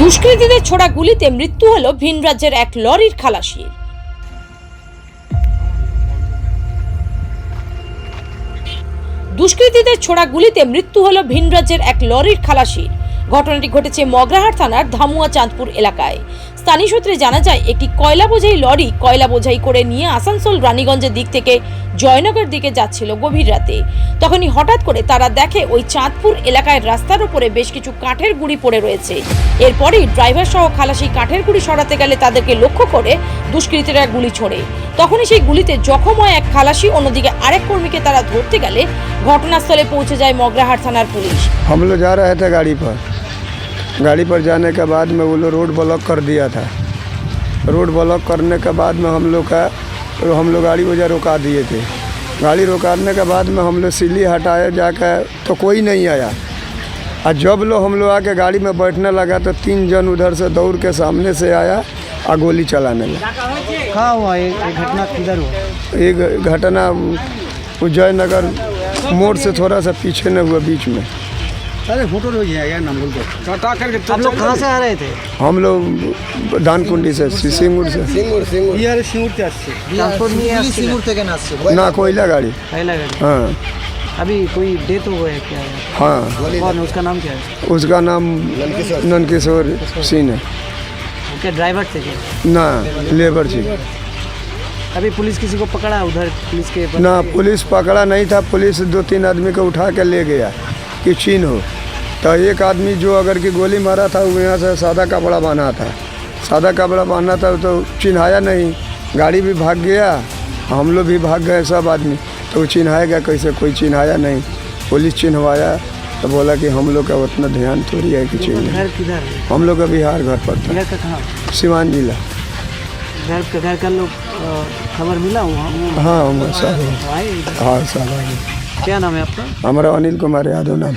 দুষ্কৃতীদের ছোড়া গুলিতে মৃত্যু হলো ভিন রাজ্যের এক লরির খালাসির দুষ্কৃতীদের ছোড়া গুলিতে মৃত্যু হলো ভিন রাজ্যের এক লরির খালাসির ঘটনাটি ঘটেছে মগরাহাট থানার ধামুয়া চাঁদপুর এলাকায়। স্থানীয় সূত্রে জানা যায়, একটি কয়লা বোঝাই লরি কয়লা বোঝাই করে নিয়ে আসানসোল রানীগঞ্জের দিক থেকে জয়নগর দিকে যাচ্ছিল গভীর রাতে। তখনই হঠাৎ করে তারা দেখে, ওই চাঁদপুর এলাকায় রাস্তার উপরে বেশ কিছু কাঠের গুঁড়ি পড়ে রয়েছে। এরপরেই ড্রাইভার সহ খালাসি কাঠের গুঁড়ি সরাতে গেলে তাদেরকে লক্ষ্য করে দুষ্কৃতীরা গুলি ছোড়ে। তখনই সেই গুলিতে জখম হয় এক খালাসি, অন্যদিকে আরেক কর্মীকে তারা ধরতে গেলে ঘটনাস্থলে পৌঁছে যায় মগরাহাট থানার পুলিশ। যা রা গাড়ি পর। गाड़ी पर जाने के बाद में वो लोग रोड ब्लॉक कर दिया था। रोड ब्लॉक करने के बाद में हम लोग का हम लोग गाड़ी वजह रुका दिए थे। गाड़ी रुकाने के बाद में हम लोग सिल्ली हटाए जाकर तो कोई नहीं आया। और जब लोग हम लोग आके गाड़ी में बैठने लगा तो तीन जन उधर से दौड़ के सामने से आया और गोली चलाने लगा। कहाँ हुआ ये घटना किधर हुआ? ये घटना जयनगर मोड़ से थोड़ा सा पीछे न हुआ बीच में। अरे फोटो लो जाएगा नाम बोल आप लोग कहाँ से आ रहे थे हम लोग दानकुंडी से सिंगुर से ইয়ারে সিঙ্গুরতে আসছে ট্রান্সপোর্ট নিয়ে আসছে সিঙ্গুর থেকে না আসছে ना कोयला गाड़ी पहला गाड़ी हाँ अभी कोई डेथ हो गया क्या है हाँ कौन है? उसका नाम क्या है उसका नाम नंदकिशोर सिंह है क्या ड्राइवर थे क्या ना लेबर जी अभी पुलिस किसी को पकड़ा उधर पुलिस के ना पुलिस पकड़ा नहीं था पुलिस दो तीन आदमी को उठा के ले गया कि चीन हो तो एक आदमी जो अगर की गोली मारा था वो यहाँ से सादा कपड़ा बांधा था। सादा कपड़ा बांधा था तो चिन्हाया नहीं। गाड़ी भी भाग गया हम लोग भी भाग गए सब आदमी। तो वो चिन्हाएगा कैसे? कोई चिन्हाया नहीं। पुलिस चिन्हवाया तो बोला कि हम लोग का उतना ध्यान थोड़ी है कि चिन्ह। है? हम लोग का बिहार घर पर है सिवान जिला। घर का घर का लोग खबर मिला वहाँ हाँ हम सब हाँ। सब क्या नाम है आपका? हमारा अनिल कुमार यादव नाम।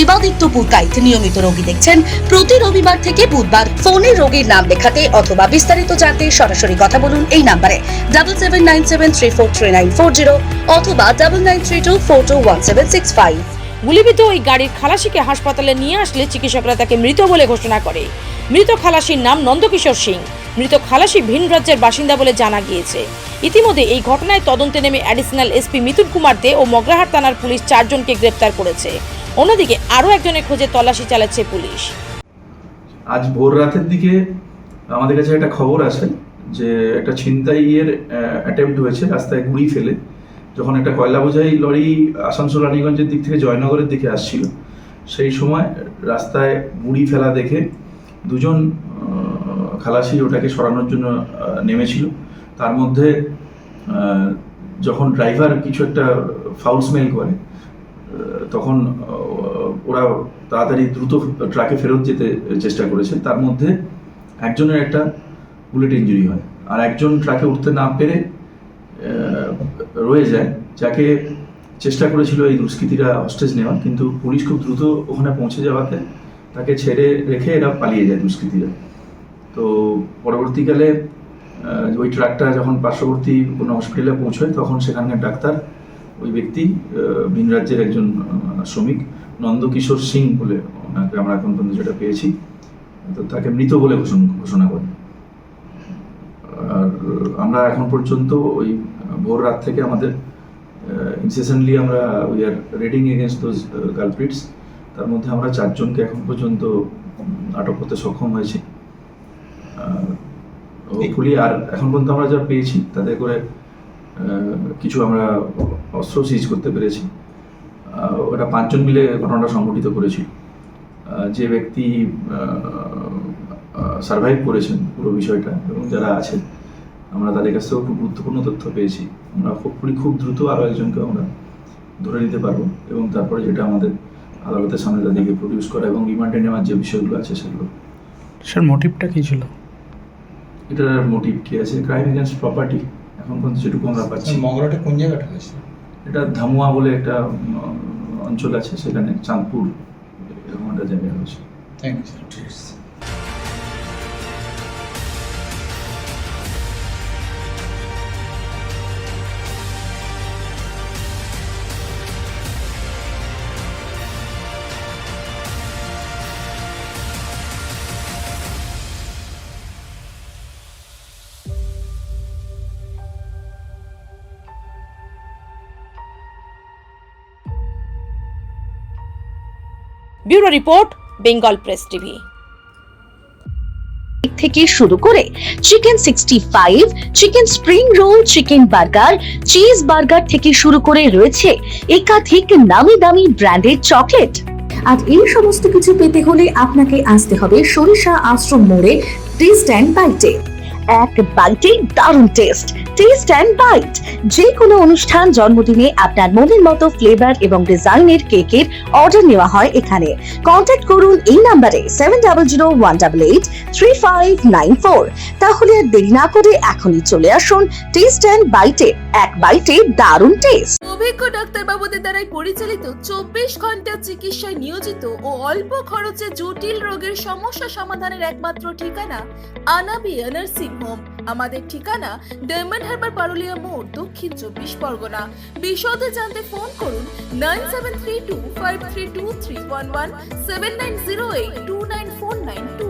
Debaditya Purkait নিয়মিত রোগী দেখছেন প্রতি রবিবার থেকে বুধবার। ফোনে রোগীর নাম লেখাতে অথবা বিস্তারিত জানতে সরাসরি কথা বলুন এই নাম্বারে। Double seven nine seven three four three nine four zero অথবা double nine three two four two one seven six five গুলিবিদ্ধ ওই গাড়ির খালাসিকে হাসপাতালে নিয়ে আসলে চিকিৎসকরা তাকে মৃত বলে ঘোষণা করে। মৃত খালাসির নাম নন্দকিশোর সিং। মৃত খালাসি ভিন রাজ্যের বাসিন্দা বলে জানা গিয়েছে। ইতিমধ্যে এই ঘটনায় তদন্তে নেমে অ্যাডিশনাল এসপি মিতুল কুমার দে ও মগরাহাট থানার পুলিশ চারজনকে গ্রেপ্তার করেছে। অন্যদিকে আরও একজনের খোঁজে তল্লাশি চালাচ্ছে পুলিশ। আজ ভোর রাতের দিকে আমাদের কাছে একটা খবর আসে যে একটা ছিনতাইয়ের অ্যাটেম্প্ট হয়েছে রাস্তায় গুড়ি ফেলে, যখন একটা কয়লা বোঝাই লরি আসানসোল রানীগঞ্জের দিক থেকে জয়নগরের দিকে আসছিল। সেই সময় রাস্তায় গুড়ি ফেলা দেখে দুজন খালাসি ওটাকে সরানোর জন্য নেমেছিল। তার মধ্যে যখন ড্রাইভার কিছু একটা ফাউল স্মেল করে তখন ওরা তাড়াতাড়ি দ্রুত ট্রাকে ফেরত যেতে চেষ্টা করেছে। তার মধ্যে একজনের একটা বুলেট ইঞ্জুরি হয় আর একজন ট্রাকে উঠতে না পেরে রয়ে যায়, যাকে চেষ্টা করেছিল এই দুষ্কৃতীরা হস্টেজ নেওয়ার কিন্তু পুলিশ খুব দ্রুত ওখানে পৌঁছে যাওয়াতে তাকে ছেড়ে রেখে এরা পালিয়ে যায় দুষ্কৃতীরা। তো পরবর্তীকালে ওই ট্রাকটা যখন পার্শ্ববর্তী কোনো হসপিটালে পৌঁছয়, তখন সেখানকার ডাক্তার ওই ব্যক্তি ভিন রাজ্যের একজন শ্রমিক নন্দকিশোর সিং বলে ওনাকে আমরা এখন পর্যন্ত যেটা পেয়েছি তো তাকে মৃত বলে ঘোষণা ঘোষণা করে। আর আমরা এখন পর্যন্ত ওই ভোর রাত থেকে আমাদের ইনসেশনলি আমরা we are raiding against those culprits তার মধ্যে আমরা চারজনকে এখন পর্যন্ত আটক করতে সক্ষম হয়েছি। হোপফুলি আর এখন পর্যন্ত আমরা যা পেয়েছি তাতে করে কিছু আমরা অস্ত্র সিজ করতে পেরেছি। ওটা পাঁচজন মিলে ঘটনাটা সংঘটিত করেছিল। যে ব্যক্তি সার্ভাইভ করেছেন পুরো বিষয়টা এবং যারা আছেন আমরা তাদের কাছ থেকেও খুব গুরুত্বপূর্ণ তথ্য পেয়েছি। আমরা খুবই খুব দ্রুত আরও একজনকে আমরা ধরে নিতে পারব এবং তারপরে যেটা আমাদের আদালতের সামনে তাদেরকে প্রডিউস করা এবং রিমান্ডে নেওয়ার যে বিষয়গুলো আছে সেগুলো। স্যার মোটিভটা কী ছিল? এটার মোটিভ কী আছে? ক্রাইম এগেন্স্ট প্রপার্টি এখন পর্যন্ত সেটুকু আমরা পাচ্ছি। মগরাটা কোন জায়গাটা হয়েছে? এটা ধামুয়া বলে একটা অঞ্চল আছে সেখানে চাঁদপুর এরকম একটা জায়গায় হয়েছে। Thank you sir bureau report, Bengal press TV. থেকে শুরু করে chicken sixty five, chicken spring roll, chicken burger, cheese burger থেকে শুরু করে রয়েছে একাধিক নামি দামি ব্র্যান্ডের চকলেট। আর এই সমস্ত কিছু পেতে হলে আপনাকে আসতে হবে সরিষা আশ্রম মোড়ে, টেস্ট অ্যান্ড বাইটে। এক বাইটে দারুণ টেস্ট টেস্ট অ্যান্ড বাইট যে কোনো অনুষ্ঠান, জন্মদিনে আপনার মনের মতো ফ্লেভার এবং ডিজাইনের কেকের অর্ডার নেওয়া হয় এখানে। কন্ট্যাক্ট করুন এই নাম্বারে seven double zero one double eight three five nine four তাহলে আর দেরি না করে এখনই চলে আসুন টেস্ট অ্যান্ড বাইটে এক বাইটে দারুণ টেস্ট অভিজ্ঞ ডাক্তারবাবুদের দ্বারাই পরিচালিত চব্বিশ ঘণ্টা চিকিৎসায় নিয়োজিত ও অল্প খরচে জটিল রোগের সমস্যা সমাধানের একমাত্র ঠিকানা আনাবিয়া নার্সিং হোম আমাদের ঠিকানা ডায়মন্ড হারবার পারুলিয়া মোড়, দক্ষিণ চব্বিশ পরগনা। বিশদে জানতে ফোন করুন nine seven three two five three two three one one seven nine zero eight two nine four nine two.